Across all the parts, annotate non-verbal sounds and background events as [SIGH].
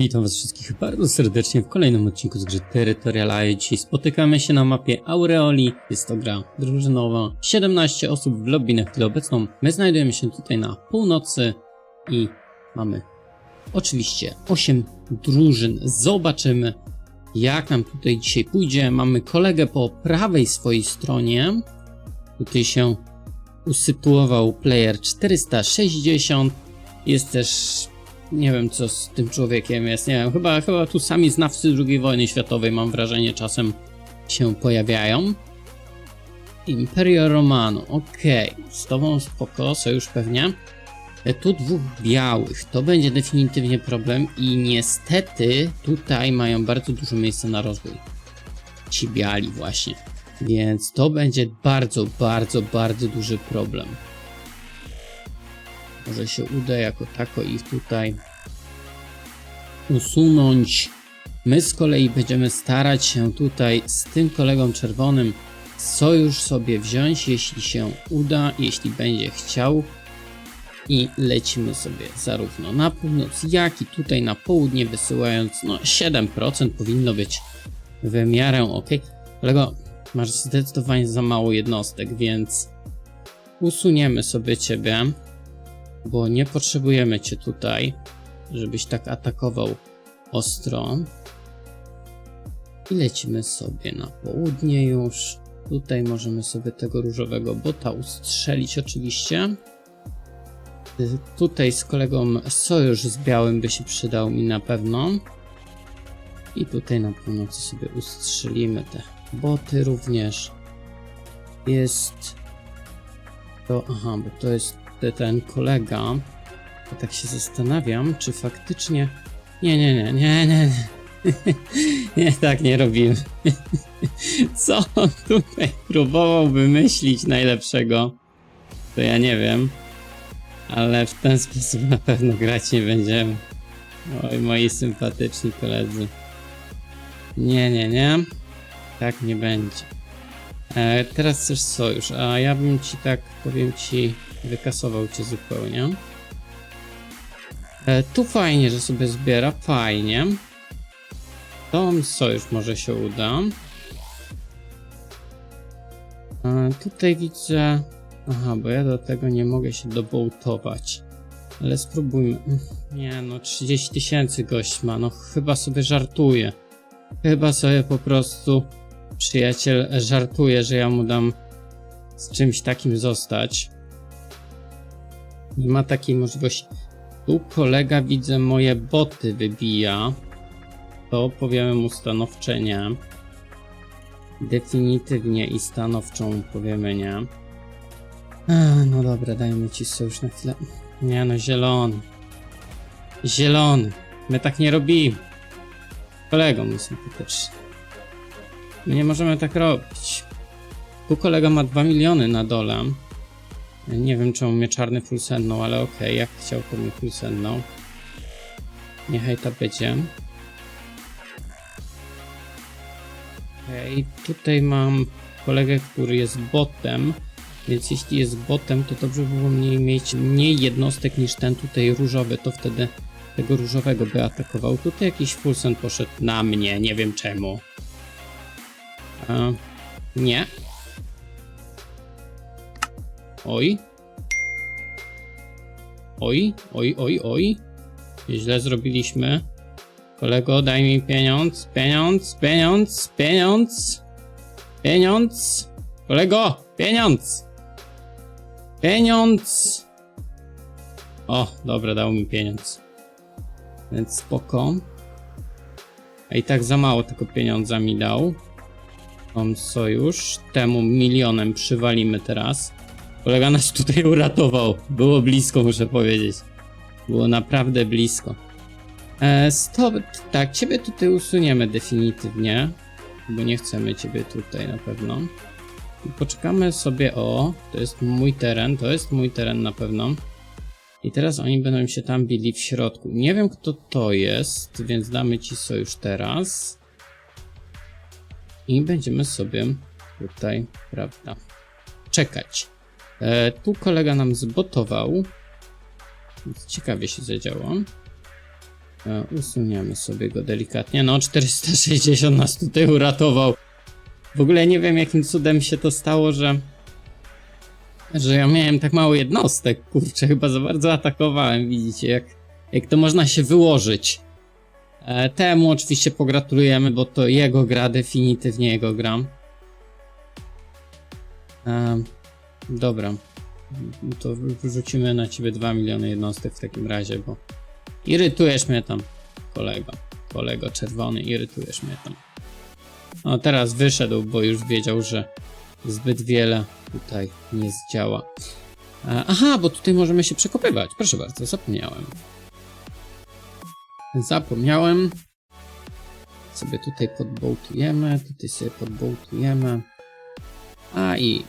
Witam was wszystkich bardzo serdecznie w kolejnym odcinku z gry Territorial A. Dzisiaj spotykamy się na mapie Aureoli. Jest to gra drużynowa. 17 osób w lobby na chwilę obecną. My znajdujemy się tutaj na północy i mamy oczywiście 8 drużyn. Zobaczymy jak nam tutaj dzisiaj pójdzie. Mamy kolegę po prawej swojej stronie. Tutaj się usytuował player 460. Jest też nie wiem, co z tym człowiekiem jest. Nie wiem, chyba, chyba tu sami znawcy II wojny światowej, mam wrażenie, czasem się pojawiają. Imperio Romano, okej. Z tobą spoko, sojusz pewnie. E, Tu dwóch białych, to będzie definitywnie problem i niestety tutaj mają bardzo dużo miejsca na rozwój. Ci biali właśnie. Więc to będzie bardzo, bardzo, bardzo duży problem. Może się uda jako tako ich tutaj usunąć. My z kolei będziemy starać się tutaj z tym kolegą czerwonym sojusz sobie wziąć, jeśli się uda, jeśli będzie chciał. I lecimy sobie zarówno na północ, jak i tutaj na południe, wysyłając no 7% powinno być w miarę ok. Kolego, masz zdecydowanie za mało jednostek, więc usuniemy sobie ciebie bo nie potrzebujemy cię tutaj, żebyś tak atakował ostro. I lecimy sobie na południe już. Tutaj możemy sobie tego różowego bota ustrzelić oczywiście. Tutaj z kolegą sojusz z białym by się przydał mi na pewno. I tutaj na północy sobie ustrzelimy te boty również. Jest to, aha, bo to jest ten kolega. Ja tak się zastanawiam, czy faktycznie. Nie, nie, nie, nie, nie. Nie, [LAUGHS] tak nie robimy. [LAUGHS] Co on tutaj próbował wymyślić najlepszego? To ja nie wiem. Ale w ten sposób na pewno grać nie będziemy. Oj, moi sympatyczni koledzy. Nie, nie, nie. Tak nie będzie. E, teraz chcesz sojusz, a ja bym ci tak, powiem ci, wykasował cię zupełnie. E, tu fajnie, że sobie zbiera, fajnie. To sojusz może się uda. E, tutaj widzę... Aha, bo ja do tego nie mogę się dobołtować. Ale spróbujmy. Nie no, 30 tysięcy gość ma, no chyba sobie żartuje. Chyba sobie po prostu przyjaciel żartuje, że ja mu dam z czymś takim zostać. Nie ma takiej możliwości. Tu kolega widzę moje boty wybija. To powiemy mu stanowcze nie. Definitywnie i stanowczą powiemy nie. Ech, no dobra, dajmy ci sojusz na chwilę. Nie no, zielony. Zielony. My tak nie robimy. Kolego mój sympatyczny. My nie możemy tak robić. Tu kolega ma 2 miliony na dole. Nie wiem czemu mnie czarny full ale okej, jak chciał to mi full. Niechaj to będzie. Okej, tutaj mam kolegę, który jest botem, więc jeśli jest botem, to dobrze by było mniej mieć mniej jednostek niż ten tutaj różowy, to wtedy tego różowego by atakował. Tutaj jakiś full send poszedł na mnie, nie wiem czemu. E, nie. Oj. Oj, oj, oj, oj. Źle zrobiliśmy. Kolego, daj mi pieniądz, pieniądz, pieniądz, pieniądz. Pieniądz. Kolego, pieniądz. Pieniądz. O, dobra, dał mi pieniądz. Więc spoko. A i tak za mało tylko pieniądza mi dał. Mam sojusz. Temu milionem przywalimy teraz. Kolega nas tutaj uratował. Było blisko, muszę powiedzieć. Było naprawdę blisko. E, stop, tak, ciebie tutaj usuniemy definitywnie, bo nie chcemy ciebie tutaj na pewno. I poczekamy sobie, o, to jest mój teren, to jest mój teren na pewno. I teraz oni będą się tam bili w środku. Nie wiem kto to jest, więc damy ci sojusz teraz. I będziemy sobie tutaj, prawda, czekać. E, tu kolega nam zbotował. Więc ciekawie się zadziało. E, usuniemy sobie go delikatnie. No, 460 nas tutaj uratował. W ogóle nie wiem, jakim cudem się to stało, że. że ja miałem tak mało jednostek. Kurczę, chyba za bardzo atakowałem. Widzicie, jak, jak to można się wyłożyć. E, temu oczywiście pogratulujemy, bo to jego gra, definitywnie jego gra. E, dobra. To wrzucimy na ciebie 2 miliony jednostek w takim razie, bo irytujesz mnie tam, kolego. Kolego czerwony, irytujesz mnie tam. No teraz wyszedł, bo już wiedział, że zbyt wiele tutaj nie zdziała. E, Aha, bo tutaj możemy się przekopywać. Proszę bardzo, zapomniałem. Zapomniałem. Sobie tutaj podbołtujemy, tutaj sobie podbołtujemy. A i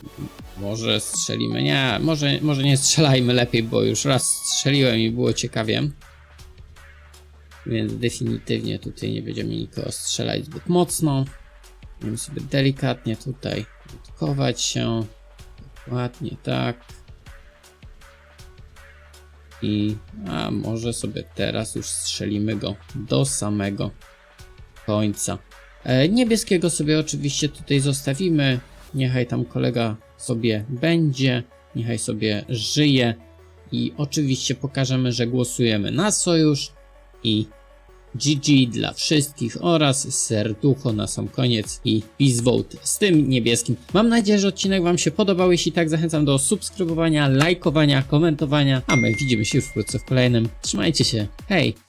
może strzelimy. Nie, może, może nie strzelajmy lepiej, bo już raz strzeliłem i było ciekawie. Więc definitywnie tutaj nie będziemy nikogo strzelać zbyt mocno. Będziemy sobie delikatnie tutaj odkować się. Dokładnie tak. I a może sobie teraz już strzelimy go do samego końca. E, niebieskiego sobie oczywiście tutaj zostawimy. Niechaj tam kolega sobie będzie, niechaj sobie żyje. I oczywiście pokażemy, że głosujemy na sojusz i GG dla wszystkich oraz serducho na sam koniec i peace vote z tym niebieskim. Mam nadzieję, że odcinek Wam się podobał. Jeśli tak, zachęcam do subskrybowania, lajkowania, komentowania, a my widzimy się wkrótce w kolejnym. Trzymajcie się, hej!